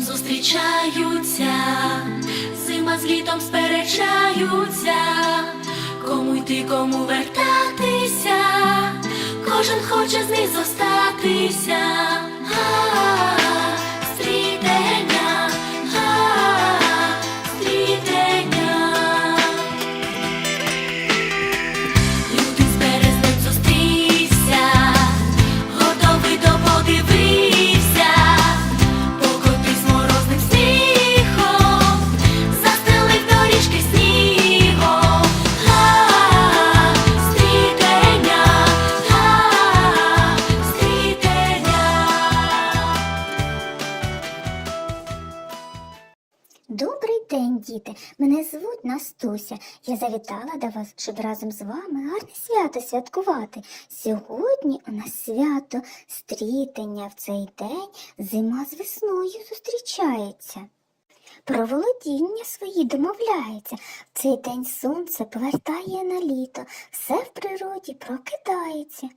зустрічаються, зима з літом сперечаються, кому йти, кому вертатися, кожен хоче з них зостатися. Настуся. Я завітала до вас, щоб разом з вами гарне свято святкувати. Сьогодні у нас свято стрітення. В цей день зима з весною зустрічається. Про володіння свої домовляється. В цей день сонце повертає на літо, все в природі прокидається.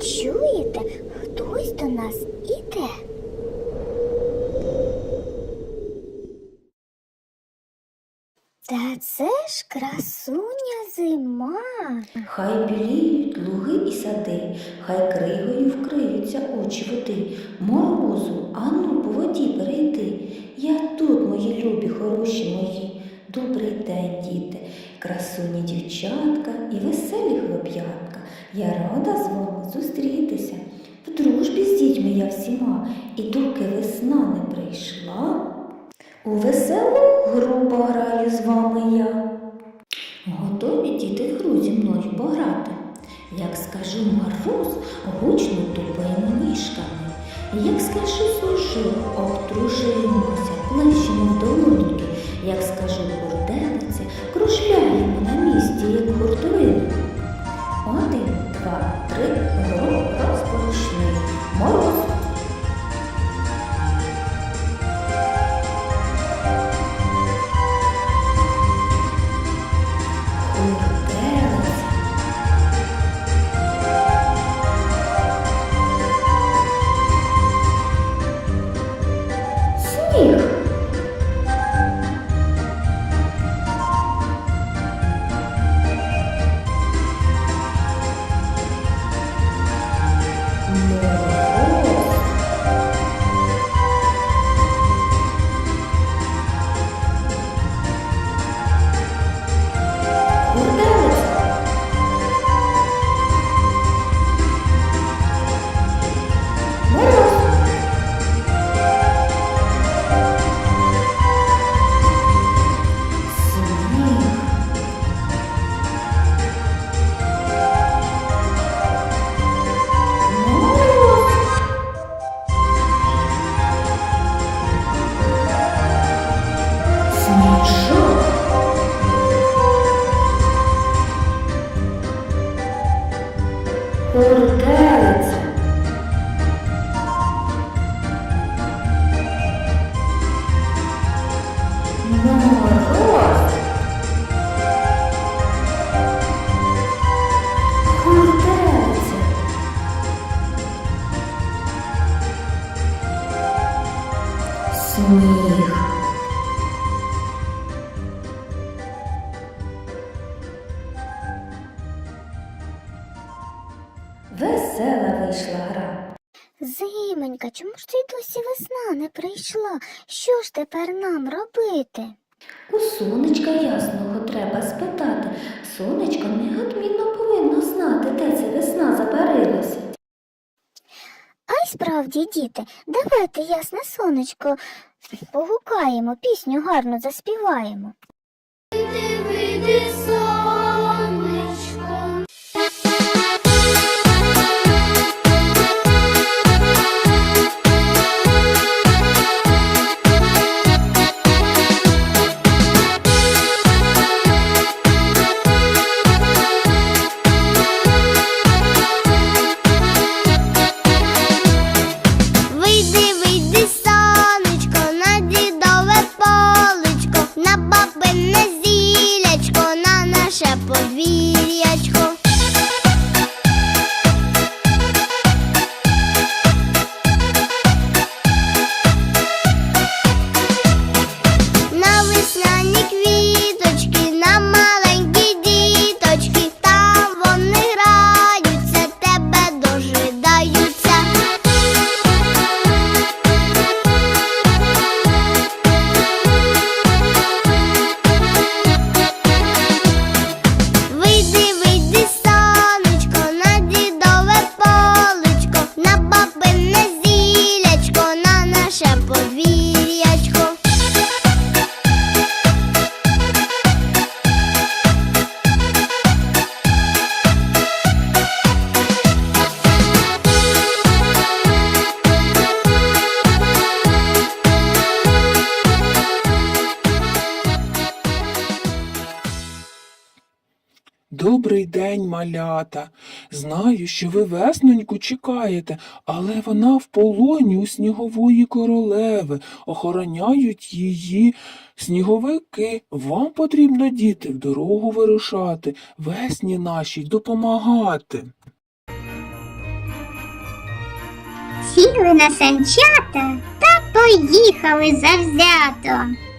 Чуєте, хтось до нас іде. Та це ж красуня зима. Хай біліють луги і сади, хай кригою вкриються очі води. Морозу, ану по воді перейти. Я тут, мої любі, хороші мої. Добрий день, діти, красуні дівчатка і веселі хлоп'ятка. Я рада з вами зустрітися. В дружбі з дітьми я всіма, і доки весна не прийшла, у веселу гру пограю з вами я. Готові діти в гру зі мною пограти? Як скажу мороз, гучно тупаємо ніжками. Як скажу суши, обтружуємося, плещемо долоньки. Як скажу гурделице, кружляємо на місці, як гуртовини. Один, два, три, гру тепер нам робити? У сонечка ясного треба спитати. Сонечко неодмінно повинно знати, де ця весна запарилася. А й справді, діти, давайте, ясне сонечко, погукаємо, пісню гарно заспіваємо. Вийди, сонечко. малята. Знаю, що ви весноньку чекаєте, але вона в полоні у снігової королеви, охороняють її сніговики. Вам потрібно, діти, в дорогу вирушати, весні нашій допомагати. Сіли на санчата та поїхали завзято.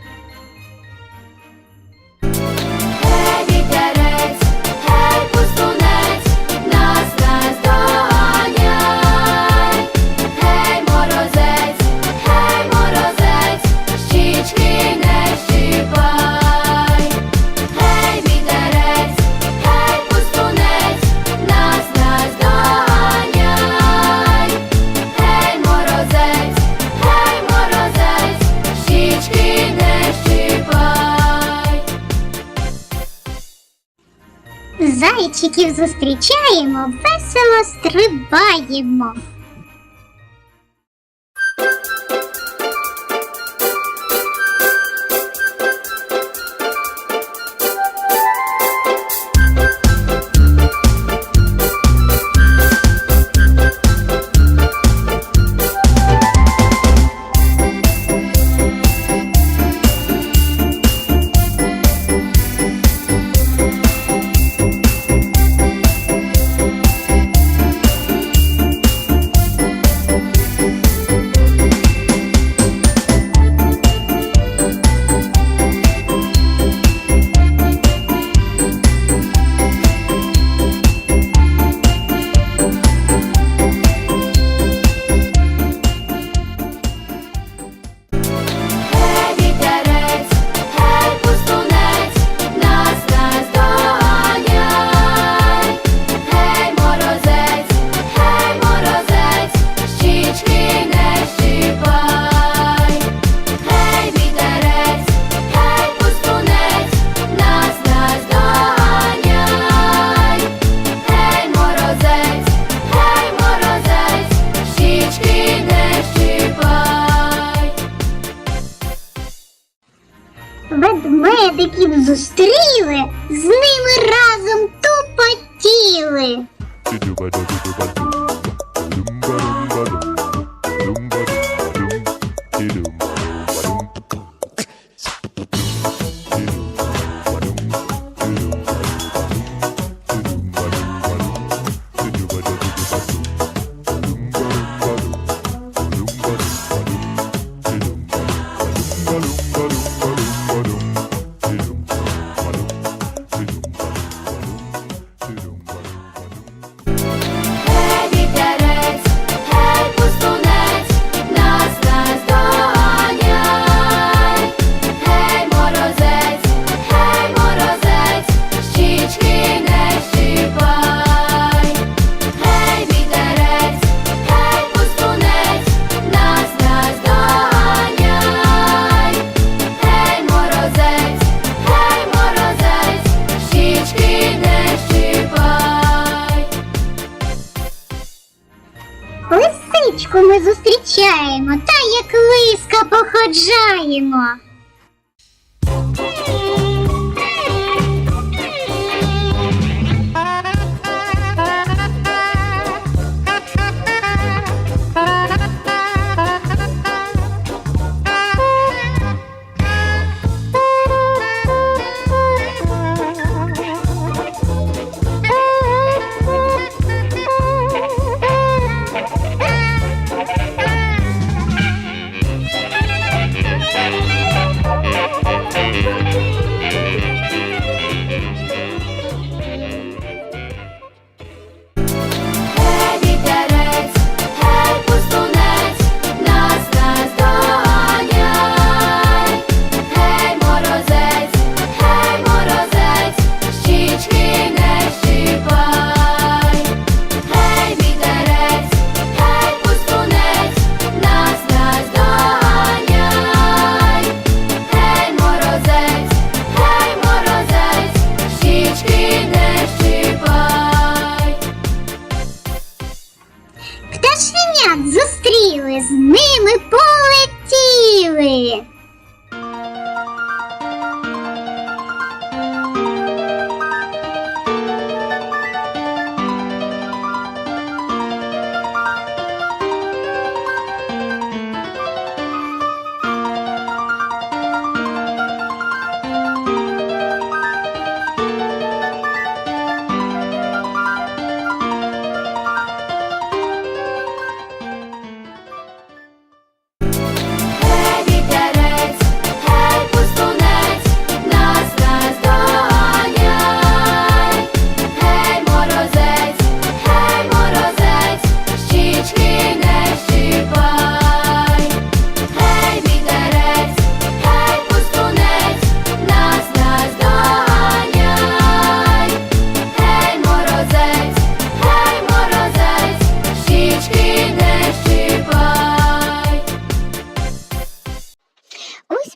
Зайчиків зустрічаємо, весело стрибаємо.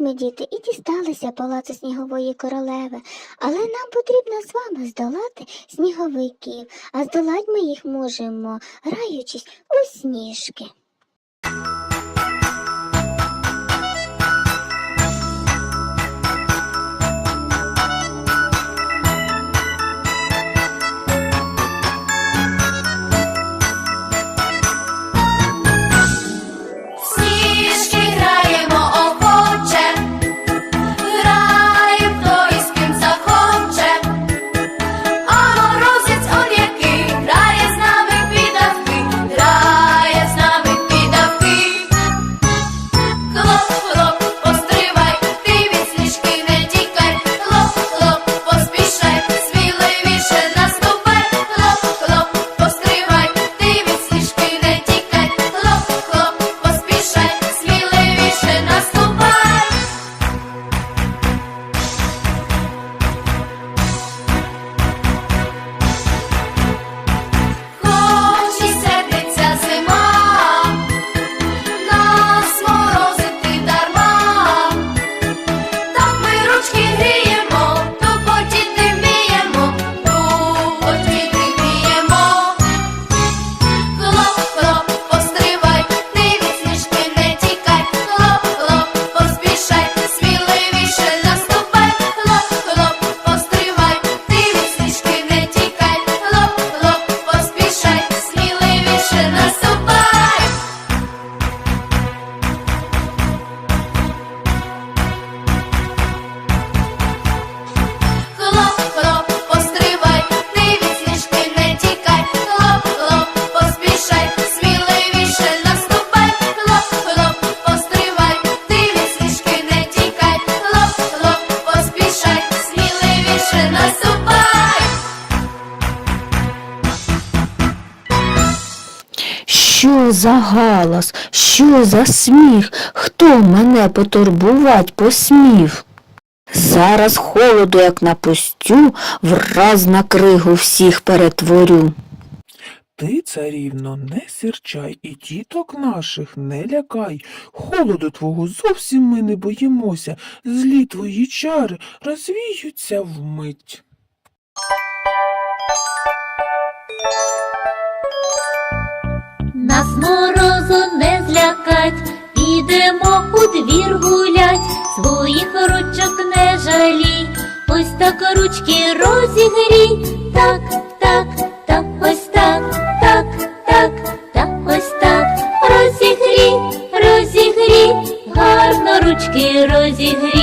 ми, діти, і дісталися палацу снігової королеви, але нам потрібно з вами здолати сніговиків, а здолать ми їх можемо, граючись у сніжки. За галас, що за сміх? Хто мене потурбувать посмів? Зараз холоду, як напустю, враз на кригу всіх перетворю. Ти, царівно, не сірчай і діток наших не лякай. Холоду твого зовсім ми не боїмося. Злі твої чари розвіються вмить. Нас морозу не злякать, підемо у двір гулять, своїх ручок не жалій, ось так ручки розігрій, так, так, так, ось так, так, так, так, ось так, розігрій, розігрій, гарно ручки розігрій.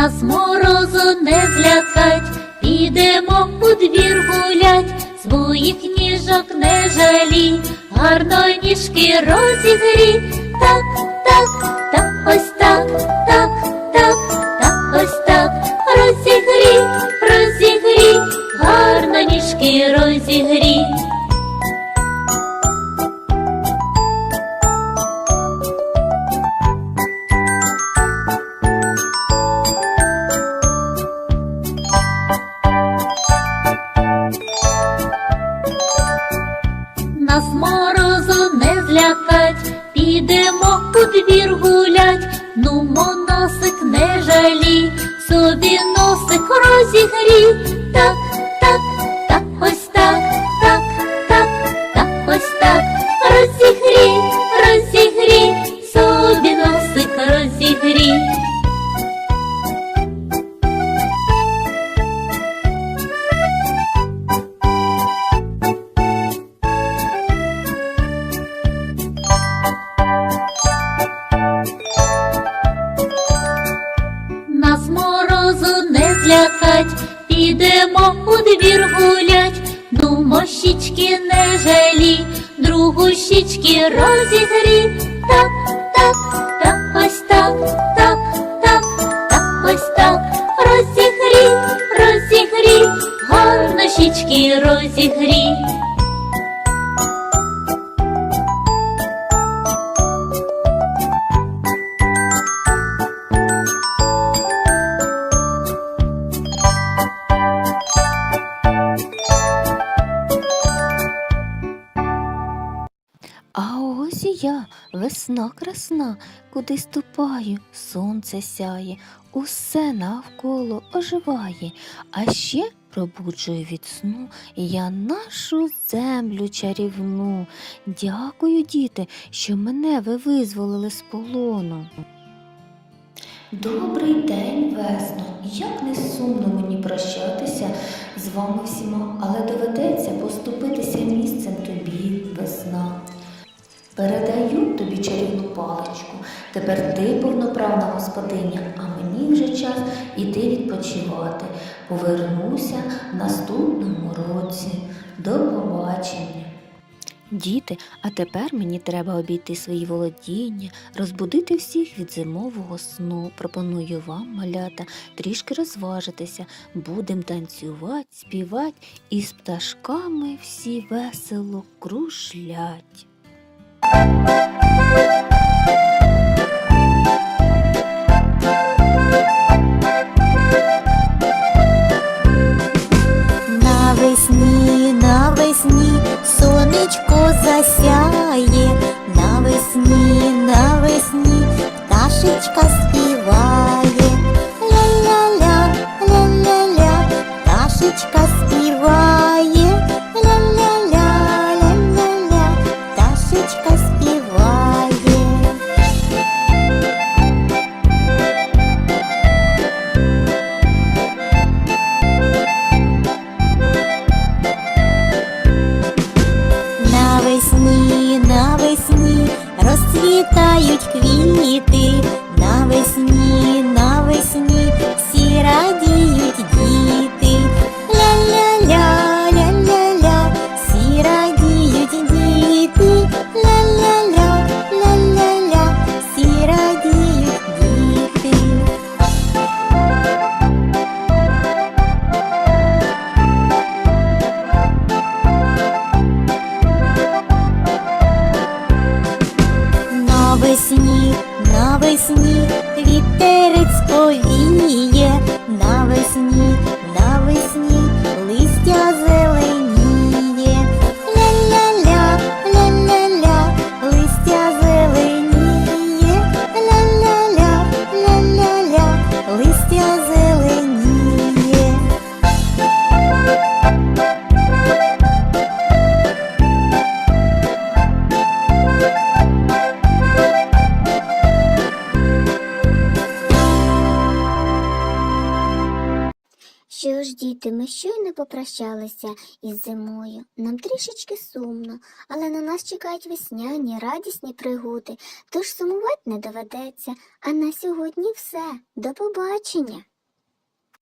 Нас морозу не злякать, підемо у двір гулять, своїх ніжок не жалій, гарно ніжки розігрій, так, так, так, ось так, Нас морозу не злякать, підемо у двір гулять, ну моносик не жалі, собі носик розігрій, двір гулять, ну мощічки не жалі, другу щічки розігрій, я, весна красна, куди ступаю, сонце сяє, усе навколо оживає, а ще пробуджую від сну я нашу землю чарівну. Дякую, діти, що мене ви визволили з полону. Добрий день, весно. Як не сумно мені прощатися з вами всіма, але доведеться поступитися місцем тобі, весна. Передаю тобі чарівну паличку. Тепер ти повноправна господиня, а мені вже час іти відпочивати. Повернуся в наступному році. До побачення. Діти, а тепер мені треба обійти свої володіння, розбудити всіх від зимового сну. Пропоную вам, малята, трішки розважитися. Будем танцювати, співати і з пташками всі весело кружлять. Навесні, навесні, сонечко засяє, навесні, навесні, пташечка попрощалися із зимою. Нам трішечки сумно, але на нас чекають весняні, радісні пригоди, тож сумувати не доведеться. А на сьогодні все. До побачення!